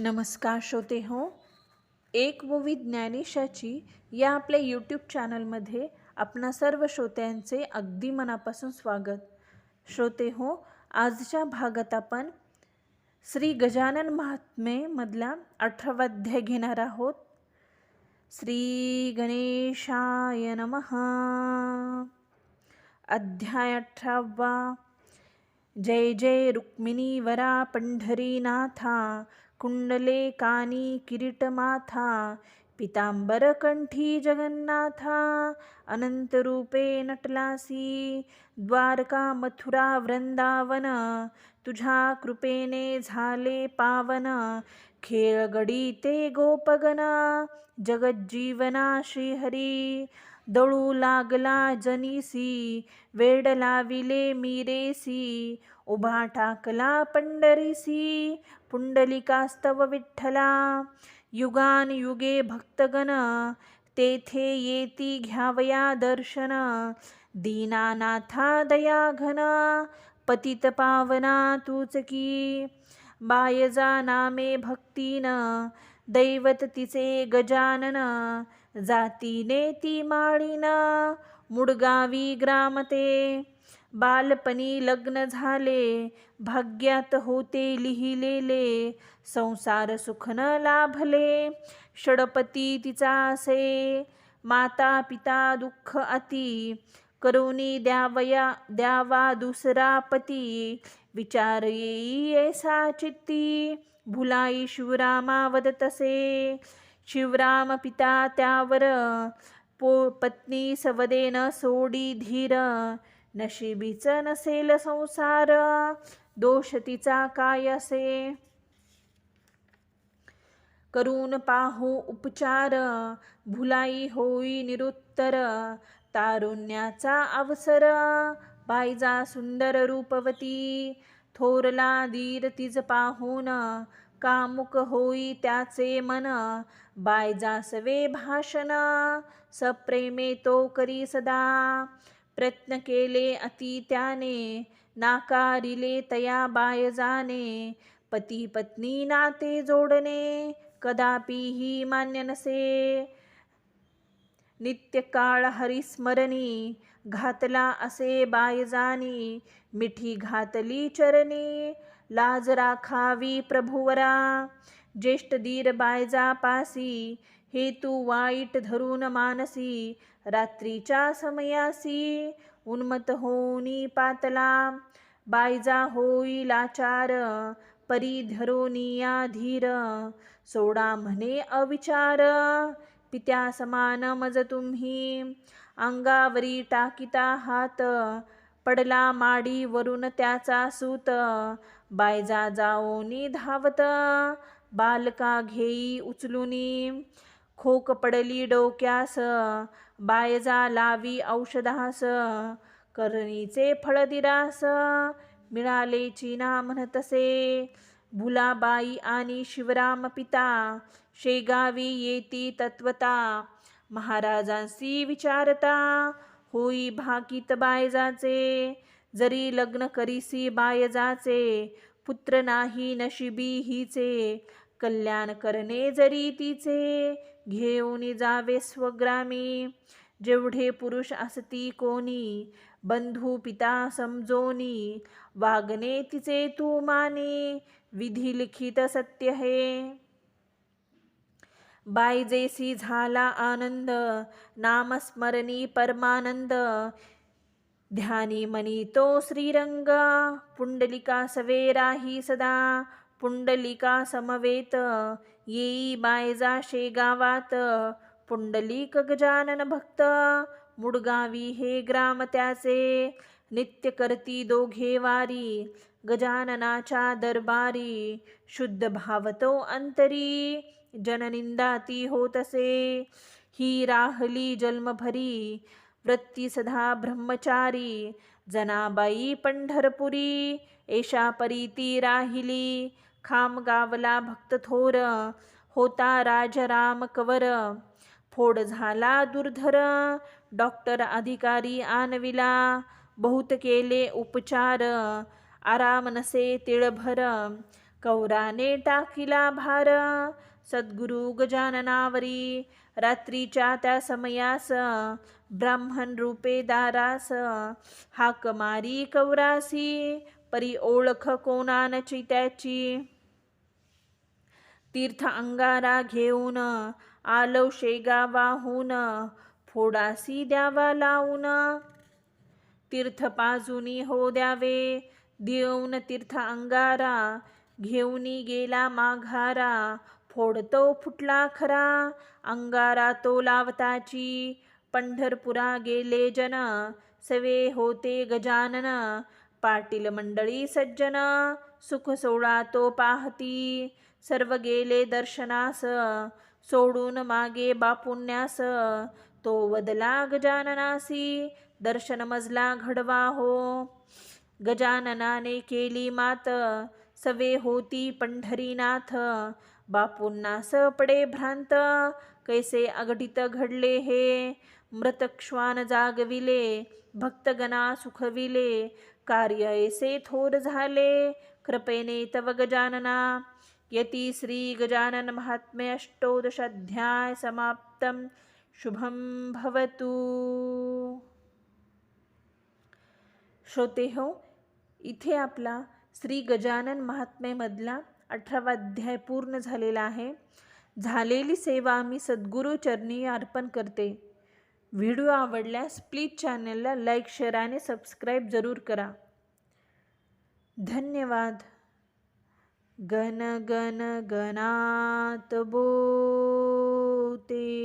नमस्कार श्रोते हो एक वोवी ज्ञानेशाची या आपल्या यूट्यूब चॅनलमध्ये आपणा सर्व श्रोत्यांचे अगदी मनापासून स्वागत. श्रोते हो आजच्या भागात आपण श्री गजानन महात्मेमधला अठरावा घेणार आहोत. श्री गणेशाय नम. अध्याय अठरावा. जय जय रुक्मिणी वरा पंढरीनाथा. कुंडले कानी किरीटमाथा पिताम्बरकण्ठी जगन्नाथा अनंतरूपे नटलासी द्वारका मथुरा वृंदावन तुझ्या कृपेने झाले पावन खेळगडी ते गोपगना जगज्जीवना श्रीहरी दळू लागला जनीसी वेड लाविले मीरेसी उभा टाकला पंढरीसी पुंडलिकास्तव विठ्ठला युगान युगे भक्तगण तेथे येती घ्यावया दर्शन। दीनानाथा दयाघन पतित पावना तूचकी बायजा नामे भक्तीन दैवत तिचे गजानन। जातीने ती माळीन मुडगावी ग्रामते बालपणी लग्न झाले भाग्यात होते लिहिलेले संसार सुख न लाभले षडपती तिचा असे माता पिता दुःख अति करुणी द्यावया द्यावा दुसरा पती विचार येई ऐसा चित्ती भुलाई शिवरामा वदतसे शिवराम पिता त्यावर पो पत्नी सवदेन सोडी धीर नशिबीच नसेल संसार दोष तिचा काय असे? करून पाहू उपचार भुलाई होई निरुत्तर तारुण्याचा अवसर बायजा सुंदर रूपवती थोरला दीर तिज पाहून कामुक होई त्याचे मन बायजासवे भाषण सप्रेमे तो करी सदा प्रयत्न केले अति त्याने नाकारिले तया बायजाने पती पत्नी नाते जोडणे कदापिही मान्य नसे. नित्यकाळ हरिस्मरणी घातला असे बायजानी मिठी घातली चरणी लाज राखावी प्रभुवरा. ज्येष्ठ दीर बायजा पासी हेतू वाईट धरून मानसी रात्रीच्या समयासी उन्मत होनी पातला बायजा होई लाचार परी धरोनिया धीर सोडा म्हणे अविचार पित्या समान मज तुम्ही अंगावरी टाकिता हात पडला माडी वरून त्याचा सूत बायजा जाओनी धावत बालका घेई उचलुनी खोक पडली डोक्यास बायजा लावी औषधास करणीचे फळदिरास मिळाले चिना म्हणतसे भुलाबाई आणि शिवराम पिता शेगावी येती तत्वता महाराजांसी विचारता होई भाकीत बायजाचे जरी लग्न करीसी बायजाचे पुत्र नाही नशिबी हिचे. कल्याण करणे जरी तिचे घेऊन जावे स्वग्रामी. जेवढे पुरुष असती कोणी बंधू पिता समजोनी. वागणे तिचे तू माने विधी लिखित सत्य हे. बायजेसी झाला आनंद नामस्मरणी परमानंद. ध्यानी मनी तो श्रीरंग पुंडलिका सवेराही सदा पुंडलिका समवेत येई बायजा शेगावात पुंडलिक गजानन भक्त मुडगावी हे ग्राम त्याचे नित्य करती दोघे वारी गजाननाच्या दरबारी शुद्ध भावतो अंतरी जननिंदाती होतसे ही राहली जन्मभरी वृत्ती सदा ब्रह्मचारी जनाबाई पंढरपुरी एशा परीती राहिली खाम गावला भक्त थोर होता राजराम कवर फोड झाला दुर्धर डॉक्टर अधिकारी आणविला बहुत केले उपचार आराम नसे तिळभर कौराने टाकिला भार सद्गुरु गजाननावरी रात्रीच्या त्या समयास ब्राह्मण रूपे दारास हाकमारी कौरासी परी ओळख कोणानची त्याची? तीर्थ अंगारा घेऊन आलो शेगावाहून फोडासी द्यावा लावून. तीर्थ पाजुनी हो द्यावे देऊन तीर्थ अंगारा घेऊनी गेला माघारा फोडतो फुटला खरा अंगारा तो लावताची पंढरपुरा गेले जन सवे होते गजानन. पाटील मंडळी सज्जन सुख सोळा तो पाहती. सर्व गेले दर्शनास सोडून मागे बापुण्यास. तो वदला गजाननासी दर्शन मजला घडवा हो. गजाननाने केली मात सवे होती पंढरीनाथ. बापूंना पडे भ्रांत कैसे अघटित घडले हे? मृतक्ष्वान जागविले भक्तगणा सुखविले कार्य ऐसे थोर झाले कृपेने तव गजानना. यती श्री गजानन महात्म्य अष्टोदशाध्याय समाप्तम। शुभम भवतु। श्रोते हो इथे आपला श्री गजानन महात्म्यमधला अठरावा अध्याय पूर्ण झालेला आहे. झालेली सेवा मी सद्गुरू चरणी अर्पण करते. व्हिडिओ आवडल्यास प्लीज चॅनलला लाईक शेअर आणि सबस्क्राईब जरूर करा. धन्यवाद. गण गण गणात बोते.